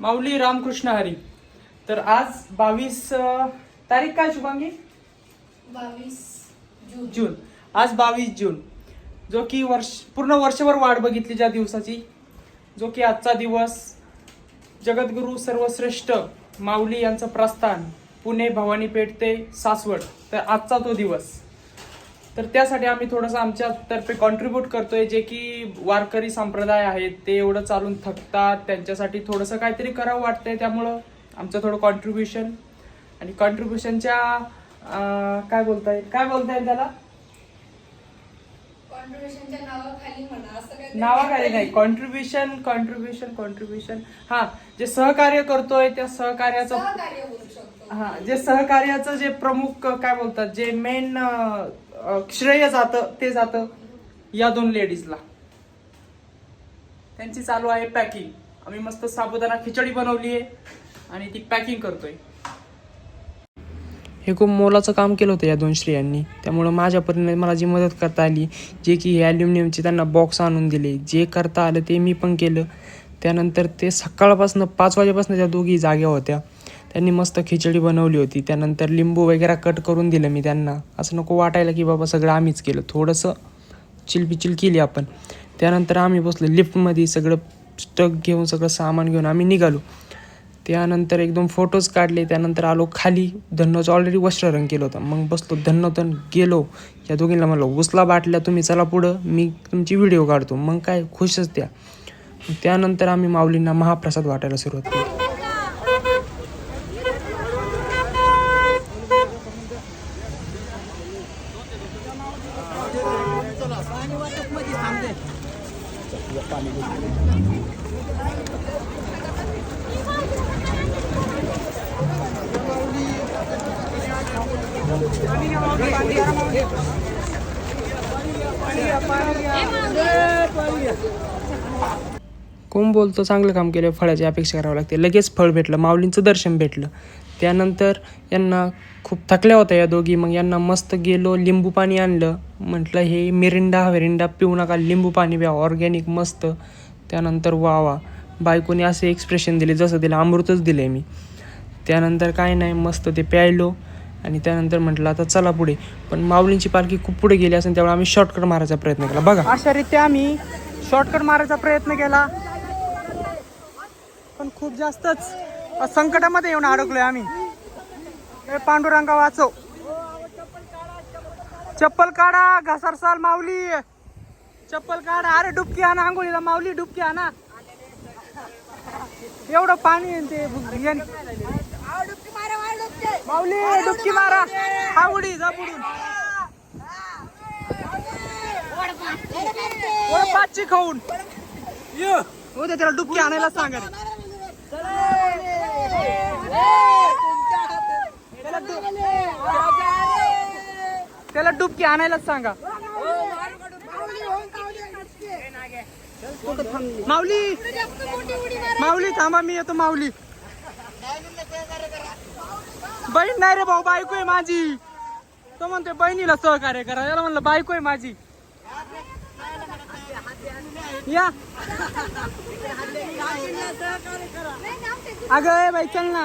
माऊली रामकृष्ण हरी. तर आज बावीस तारीख काय शुभांगी? बावीस जून. जून. आज बावीस जून. जो की वर्ष पूर्ण वर्षभर वाट बघितली ज्या दिवसाची. जो की आजचा दिवस. जगद्गुरू सर्वश्रेष्ठ माऊली यांचं प्रस्थान. पुणे भवानीपेठ ते सासवड. तर आजचा तो दिवस. तर त्यासाठी आम्ही थोडंसं आमच्यातर्फे कॉन्ट्रीब्यूट करतोय जे की वारकरी संप्रदाय आहेत ते एवढं चालून थकतात त्यांच्यासाठी थोडंसं काहीतरी करावं वाटतंय त्यामुळं आमचं थोडं कॉन्ट्रीब्युशन आणि कॉन्ट्रीब्युशनच्या काय बोलता येईल काय बोलता येईल त्याला नावाखाली नाही कॉन्ट्रीब्युशन कॉन्ट्रीब्युशन कॉन्ट्रीब्युशन हा जे सहकार्य करतोय त्या सहकार्याचं हा जे सहकार्याचं जे प्रमुख काय बोलतात जे मेन श्रेय जातं ते जातं या दोन लेडीजला. त्यांची चालू आहे पॅकिंग. आम्ही मस्त साबुदाणा खिचडी बनवली आहे आणि ती पॅकिंग करतोय. हे खूप मोलाचं काम केलं होतं या दोन स्त्रियांनी. त्यामुळं माझ्या परीने मला जी मदत करता आली जे की हे ॲल्युमिनियमचे त्यांना बॉक्स आणून दिले जे करता आलं ते मी पण केलं. त्यानंतर ते सकाळपासून पाच वाजेपासून त्या दोघी जाग्या होत्या. त्यांनी मस्त खिचडी बनवली होती. त्यानंतर लिंबू वगैरे कट करून दिलं मी त्यांना. असं नको वाटायला की बाबा सगळं आम्हीच केलं. थोडंसं चिलपिचिल केली आपण. त्यानंतर आम्ही बसलो लिफ्टमध्ये सगळं स्टक घेऊन सगळं सामान घेऊन आम्ही निघालो. त्यानंतर एकदम फोटोज काढले. त्यानंतर आलो खाली. धन्नोचं ऑलरेडी वस्त्ररंग केलं होतं. मग बसलो धन्नोतन गेलो. या दोघींना म्हणलं उचला बाटल्या तुम्ही चला पुढं. मी तुमची व्हिडिओ काढतो. मग काय खुशच त्या. त्यानंतर आम्ही माऊलींना महाप्रसाद वाटायला सुरुवात केली. कोण बोलतो चांगलं काम केलं फळाची अपेक्षा करावी लागते. लगेच फळ भेटलं माऊलींचं दर्शन भेटलं. त्यानंतर यांना खूप थकल्या होत्या या दोघी. मग यांना मस्त गेलो लिंबू पाणी आणलं. म्हटलं हे मिरिंडा वेरिंडा पिऊ नका लिंबू पाणी प्या ऑर्गॅनिक मस्त. त्यानंतर वा वा बायकोने असे एक्सप्रेशन दिले जसं दिलं अमृतच दिलं आहे मी. त्यानंतर काय नाही मस्त ते प्यायलो. आणि त्यानंतर म्हटलं आता चला पुढे. पण माऊलींची पालखी खूप पुढे गेली असेल त्यामुळे आम्ही शॉर्टकट मारायचा प्रयत्न केला. बघा. अशा रीत्या आम्ही शॉर्टकट मारायचा प्रयत्न केला. पण खूप जास्तच. संकटामध्ये येऊन अडकलोय आम्ही. हे पांडुरंगा वाचव. चप्पल काढा घसरसाल माऊली. चप्पल काढा. अरे डुबकी आणा आंघोळीला माऊली डुबकी आणा. एवढं पाणी आहे ते माऊली डुबकी मारा. हा उडी जा बुडून. पाचची खाऊन. ये. उद्या त्याला डुबकी आणायला सांगा त्याला डुबकी आणायलाच सांगा. माऊली माऊली थांबा मी येतो माऊली. बहीण नाही रे भाऊ बायको आहे माझी. तो म्हणतोय बहिणीला सहकार्य करा. याला म्हणलं बायको आहे माझी. या अगं ए बाई चल ना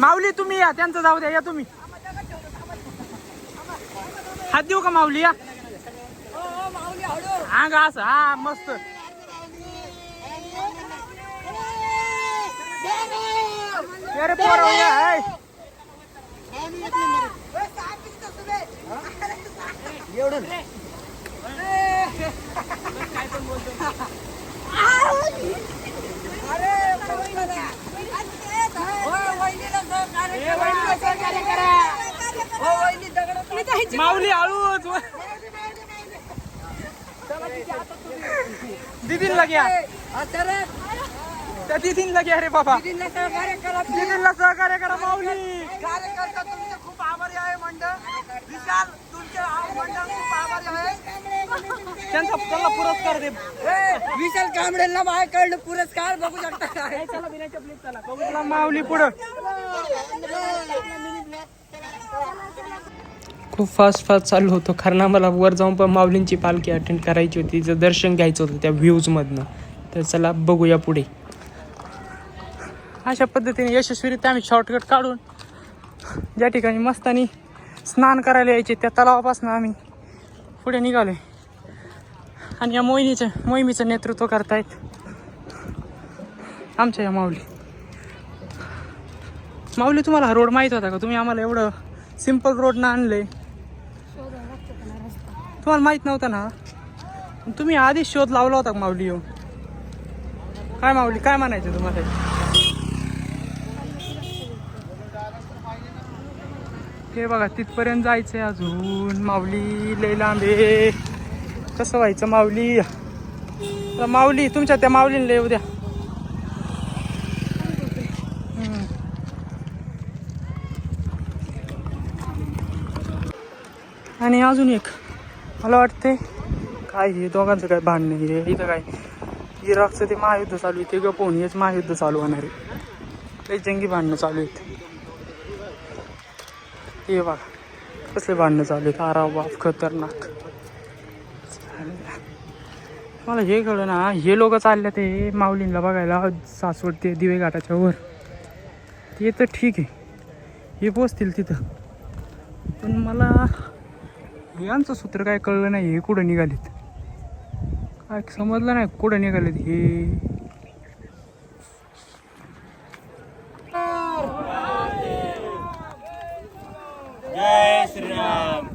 माऊली तुम्ही या त्यांचं जाऊ द्या या तुम्ही हात देऊ का माऊली या हा गा असं हा मस्त अरे पोरं, या, हाय. माऊली हळूच. दिदीला घ्या. त्या दिदीला घ्या रे बाबा. दिदीला सहकार्य करा माऊली. कार्यकर्ता तुमचे खूप आभारी आहे मंडळ. विशाल तुमचे आ- मंडळ खूप आभारी आहे. त्यांचा त्याला पुरस्कार दे. विशाल कांबळेला माझ्याकडनं पुरस्कार बघू शकता चला माऊली पुढं. खूप फास्ट फास्ट चाललो होतो. कारण आम्हाला वर जाऊन पण माऊलींची पालखी अटेंड करायची होती. तिचं दर्शन घ्यायचं होतं त्या व्ह्यूजमधनं तर चला बघूया पुढे. अशा पद्धतीने यशस्वीरित्या आम्ही शॉर्टकट काढून ज्या ठिकाणी मस्तानी स्नान करायला यायचे त्या तलावापासून आम्ही पुढे निघालो आणि या मोहिनीचं मोहिमेचं नेतृत्व करतायत आमच्या या माऊली. माऊली तुम्हाला हा रोड माहीत होता का? तुम्ही आम्हाला एवढं सिंपल रोडनं आणले तुम्हाला माहीत नव्हतं ना? तुम्ही आधीच शोध लावला होता माऊली येऊन? काय माऊली काय म्हणायचं तुम्हाला? हे बघा तिथपर्यंत जायचंय अजून. माऊली लय लांबे कसं व्हायचं माऊली? तर माऊली तुमच्या त्या माऊलीने लय उद्या आणि अजून एक मला वाटते काय हे दोघांचं काय भांडण आहे इथं काय इराकचं ते महायुद्ध चालू आहे ते गपवून हेच महायुद्ध चालू होणार आहे. लई जंगी भांडणं चालू आहेत. हे बघा कसले भांडणं चालू आहेत. आरा बाप खतरनाक. मला हे कळलं ना हे लोक चालले ते माऊलींना बघायला सासवड ते दिवे घाटाच्या वर. ते तर ठीक आहे. हे पोचतील तिथं. पण मला यांचं सूत्र काय कळलं नाही हे कुठं निघालेत? काय समजलं नाही कुठं निघालेत हे?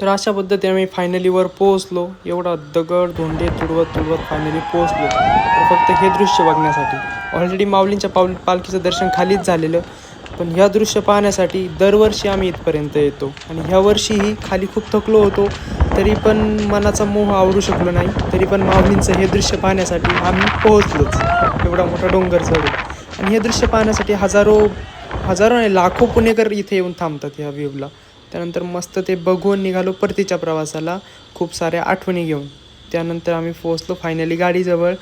तर अशा पद्धतीने आम्ही फायनली वर पोहोचलो. एवढा दगड धोंडे तुडवत तुडवत फायनली पोहोचलो. तर फक्त हे दृश्य बघण्यासाठी. ऑलरेडी माऊलींच्या पाऊल पालखीचं दर्शन खालीच झालेलं. पण ह्या दृश्य पाहण्यासाठी दरवर्षी आम्ही इथपर्यंत येतो. आणि ह्या वर्षीही खाली खूप थकलो होतो. तरी पण मनाचा मोह आवरू शकलो नाही. तरी पण माऊलींचं हे दृश्य पाहण्यासाठी आम्ही पोहोचलोच. एवढा मोठा डोंगर चढू आणि हे दृश्य पाहण्यासाठी हजारो हजारो नाही लाखो पुणेकर इथे येऊन थांबतात ह्या व्ह्यूला. त्यानंतर मस्त ते बघून निघालो परतीच्या प्रवासाला. खूप साऱ्या आठवणी घेऊन. त्यानंतर आम्ही पोहोचलो फायनली गाडीजवळ.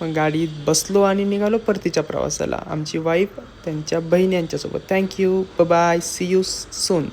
मग गाडीत बसलो आणि निघालो परतीच्या प्रवासाला. आमची वाईफ त्यांच्या बहीण यांच्यासोबत. Thank you bye see you soon